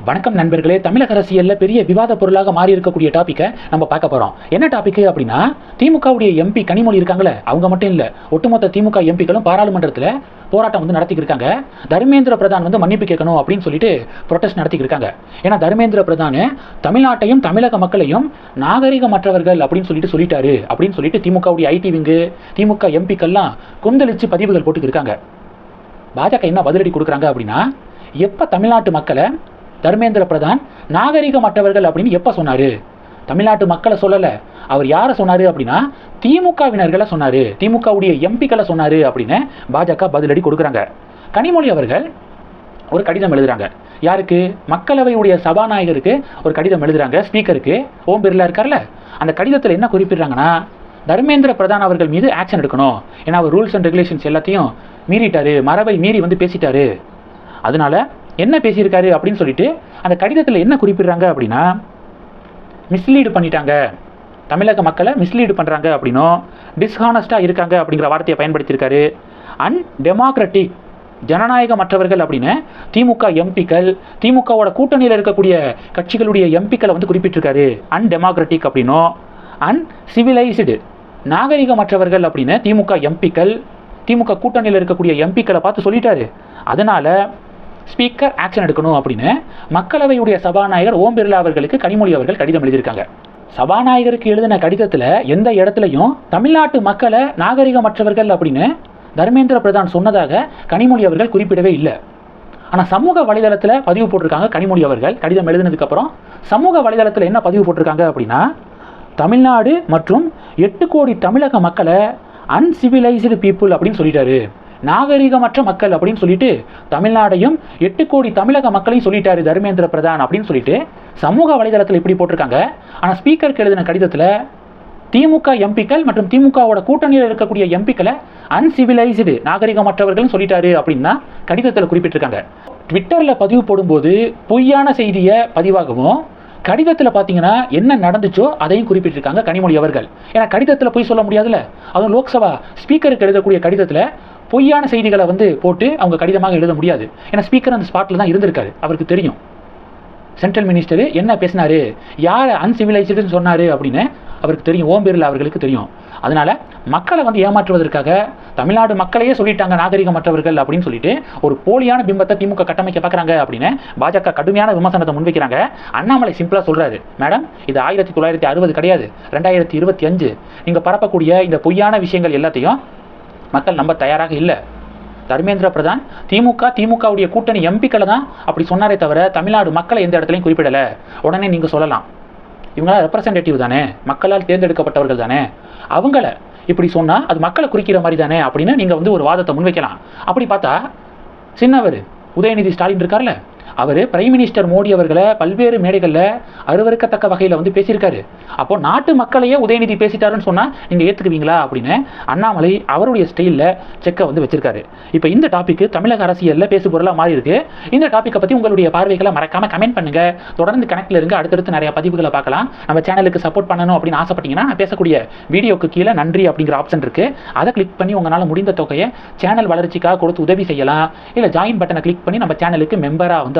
வணக்கம் நண்பர்களே தமிழக அரசியலில் பெரிய விவாத பொருளாக மாறி இருக்கக்கூடிய டாப்பிக்கை நம்ம பார்க்க போகிறோம் என்ன டாபிக் அப்படின்னா திமுகவுடைய எம்பி கனிமொழி இருக்காங்களே அவங்க மட்டும் இல்லை ஒட்டுமொத்த திமுக எம்பிக்களும் பாராளுமன்றத்தில் போராட்டம் வந்து நடத்திக்கிருக்காங்க தர்மேந்திர பிரதான் வந்து மன்னிப்பு கேட்கணும் அப்படின்னு சொல்லிட்டு ப்ரொட்டஸ்ட் நடத்திக்கிருக்காங்க ஏன்னா தர்மேந்திர பிரதான் தமிழ்நாட்டையும் தமிழக மக்களையும் நாகரிகமற்றவர்கள் அப்படின்னு சொல்லிட்டு சொல்லிட்டாரு அப்படின்னு சொல்லிட்டு திமுகவுடைய ஐடி விங்கு திமுக எம்பிக்கள்லாம் கொந்தளிச்சு பதிவுகள் போட்டுக்கிருக்காங்க பாஜக என்ன பதிலடி கொடுக்குறாங்க அப்படின்னா எப்போ தமிழ்நாட்டு மக்களை தர்மேந்திர பிரதான் நாகரிகமற்றவர்கள் அப்படின்னு எப்போ சொன்னார்? தமிழ்நாட்டு மக்களை சொல்லலை. அவர் யாரை சொன்னார் அப்படின்னா திமுகவினர்களை சொன்னார். திமுகவுடைய எம்பிக்களை சொன்னார் அப்படின்னு பாஜக பதிலடி கொடுக்குறாங்க. கனிமொழி அவர்கள் ஒரு கடிதம் எழுதுறாங்க. யாருக்கு? மக்களவையுடைய சபாநாயகருக்கு ஒரு கடிதம் எழுதுறாங்க ஸ்பீக்கருக்கு. ஓம் பிர்லா இருக்கார்ல? அந்த கடிதத்தில் என்ன குறிப்பிடுறாங்கன்னா தர்மேந்திர பிரதான் அவர்கள் மீது ஆக்ஷன் எடுக்கணும். ஏன்னா அவர் ரூல்ஸ் அண்ட் ரெகுலேஷன்ஸ் எல்லாத்தையும் மீறிட்டாரு. மரபை மீறி வந்து பேசிட்டாரு. அதனால என்ன பேசியிருக்காரு அப்படின்னு சொல்லிட்டு அந்த கடிதத்தில் என்ன குறிப்பிடுறாங்க அப்படின்னா மிஸ்லீடு பண்ணிட்டாங்க. தமிழக மக்களை மிஸ்லீடு பண்ணுறாங்க அப்படின்னும் டிஸ்ஹானஸ்டாக இருக்காங்க அப்படிங்கிற வார்த்தையை பயன்படுத்தியிருக்காரு. அன்டெமோக்ராட்டிக் ஜனநாயகமற்றவர்கள் அப்படின்னு திமுக எம்பிக்கள் திமுகவோட கூட்டணியில் இருக்கக்கூடிய கட்சிகளுடைய எம்பிக்களை வந்து குறிப்பிட்டிருக்காரு. அன்டெமோக்ராட்டிக் அப்படின்னும் அன்சிவிலைஸ்டு நாகரிகமற்றவர்கள் அப்படின்னு திமுக எம்பிக்கள் திமுக கூட்டணியில் இருக்கக்கூடிய எம்பிக்களை பார்த்து சொல்லிட்டாரு. அதனால் ஸ்பீக்கர் ஆக்ஷன் எடுக்கணும் அப்படின்னு மக்களவையுடைய சபாநாயகர் ஓம் பிர்லா அவர்களுக்கு கனிமொழி அவர்கள் கடிதம் எழுதியிருக்காங்க. சபாநாயகருக்கு எழுதின கடிதத்தில் எந்த இடத்துலையும் தமிழ்நாட்டு மக்களை நாகரிகமற்றவர்கள் அப்படின்னு தர்மேந்திர பிரதான் சொன்னதாக கனிமொழி அவர்கள் குறிப்பிடவே இல்லை. ஆனால் சமூக வலைதளத்தில் பதிவு போட்டிருக்காங்க கனிமொழி அவர்கள் கடிதம் எழுதினதுக்கப்புறம் சமூக வலைதளத்தில் என்ன பதிவு போட்டிருக்காங்க அப்படின்னா தமிழ்நாடு மற்றும் எட்டு கோடி தமிழக மக்களை அன்சிவிலைஸ்டு பீப்புள் அப்படின்னு சொல்லிட்டாரு. நாகரிகமற்ற மக்கள் அப்படின்னு சொல்லிட்டு தமிழ்நாடையும் எட்டு கோடி தமிழக மக்களையும் சொல்லிட்டாரு தர்மேந்திர பிரதான் அப்படின்னு சொல்லிட்டு சமூக வலைதளத்தில் இப்படி போட்டிருக்காங்க. ஆனால் ஸ்பீக்கருக்கு எழுதின கடிதத்தில் திமுக எம்பிக்கள் மற்றும் திமுகவோட கூட்டணியில் இருக்கக்கூடிய எம்பிக்களை அன்சிவிலைஸ்டு நாகரிகமற்றவர்கள் சொல்லிட்டாரு அப்படின்னா கடிதத்தில் குறிப்பிட்டிருக்காங்க. ட்விட்டரில் பதிவு போடும்போது பொய்யான செய்தியை பதிவாகவும் கடிதத்தில் பார்த்தீங்கன்னா என்ன நடந்துச்சோ அதையும் குறிப்பிட்டிருக்காங்க கனிமொழி அவர்கள். ஏன்னா கடிதத்தில் பொய் சொல்ல முடியாதுல்ல. அதுவும் லோக்சபா ஸ்பீக்கருக்கு எழுதக்கூடிய கடிதத்தில் பொய்யான செய்திகளை வந்து போட்டு அவங்க கடிதமாக எழுத முடியாது. ஏன்னா ஸ்பீக்கர் அந்த ஸ்பாட்டில் தான் இருந்திருக்காரு. அவருக்கு தெரியும். சென்ட்ரல் மினிஸ்டர் என்ன பேசினாரு? யார் அன்சிவிலைஸ்டுன்னு சொன்னார் அப்படின்னு அவருக்கு தெரியும். ஓம் பிர்லா அவர்களுக்கு தெரியும். அதனால மக்களை வந்து ஏமாற்றுவதற்காக தமிழ்நாடு மக்களையே சொல்லிட்டாங்க நாகரிகமற்றவர்கள் அப்படின்னு சொல்லிட்டு ஒரு போலியான பிம்பத்தை திமுக கட்டமைக்க பார்க்குறாங்க அப்படின்னு பாஜக கடுமையான விமர்சனத்தை முன்வைக்கிறாங்க. அண்ணாமலை சிம்பிளாக சொல்கிறாரு மேடம் இது ஆயிரத்தி தொள்ளாயிரத்தி அறுபது கிடையாது. ரெண்டாயிரத்தி இருபத்தி அஞ்சு. நீங்கள் பரப்பக்கூடிய இந்த பொய்யான விஷயங்கள் எல்லாத்தையும் மக்கள் நம்ப தயாராக இல்லை. தர்மேந்திர பிரதான் திமுக திமுகவுடைய கூட்டணி எம்பிக்களை தான் அப்படி சொன்னாரே தவிர தமிழ்நாடு மக்களை எந்த இடத்துலையும் குறிப்பிடலை. உடனே நீங்கள் சொல்லலாம். இவங்களாம் ரெப்ரசன்டேட்டிவ் தானே. மக்களால் தேர்ந்தெடுக்கப்பட்டவர்கள் தானே. அவங்கள இப்படி சொன்னால் அது மக்களை குறிக்கிற மாதிரி தானே அப்படின்னு நீங்கள் வந்து ஒரு வாதத்தை முன்வைக்கலாம். அப்படி பார்த்தா சின்னவர் உதயநிதி ஸ்டாலின் இருக்கார்ல அவர் பிரைம் மினிஸ்டர் மோடி அவர்களை பல்வேறு மேடைகளில் அருவருக்கத்தக்க வகையில் வந்து பேசியிருக்காரு. அப்போ நாட்டு மக்களையே உதயநிதி பேசிட்டாருன்னு சொன்னால் நீங்கள் ஏற்றுக்குவீங்களா அப்படின்னு அண்ணாமலை அவருடைய ஸ்டைலில் செக்கை வந்து வச்சிருக்காரு. இப்போ இந்த டாபிக் தமிழக அரசியலில் பேசு பொருளாக மாறி இருக்கு இந்த டாப்பிக்கை பற்றி உங்களுடைய பார்வைகளை மறக்காம கமெண்ட் பண்ணுங்க. தொடர்ந்து கணக்கில் இருங்க அடுத்தடுத்து நிறைய பதிவுகளை பார்க்கலாம். நம்ம சேனலுக்கு சப்போர்ட் பண்ணணும் அப்படின்னு ஆசைப்பட்டீங்கன்னா நான் பேசக்கூடிய வீடியோக்கு கீழே நன்றி அப்படிங்கிற ஆப்ஷன் இருக்கு. அதை கிளிக் பண்ணி உங்களால் முடிந்த தொகையை சேனல் வளர்ச்சிக்காக கொடுத்து உதவி செய்யலாம். இல்லை ஜாயின் பட்டனை கிளிக் பண்ணி நம்ம சேனலுக்கு மெம்பராக வந்து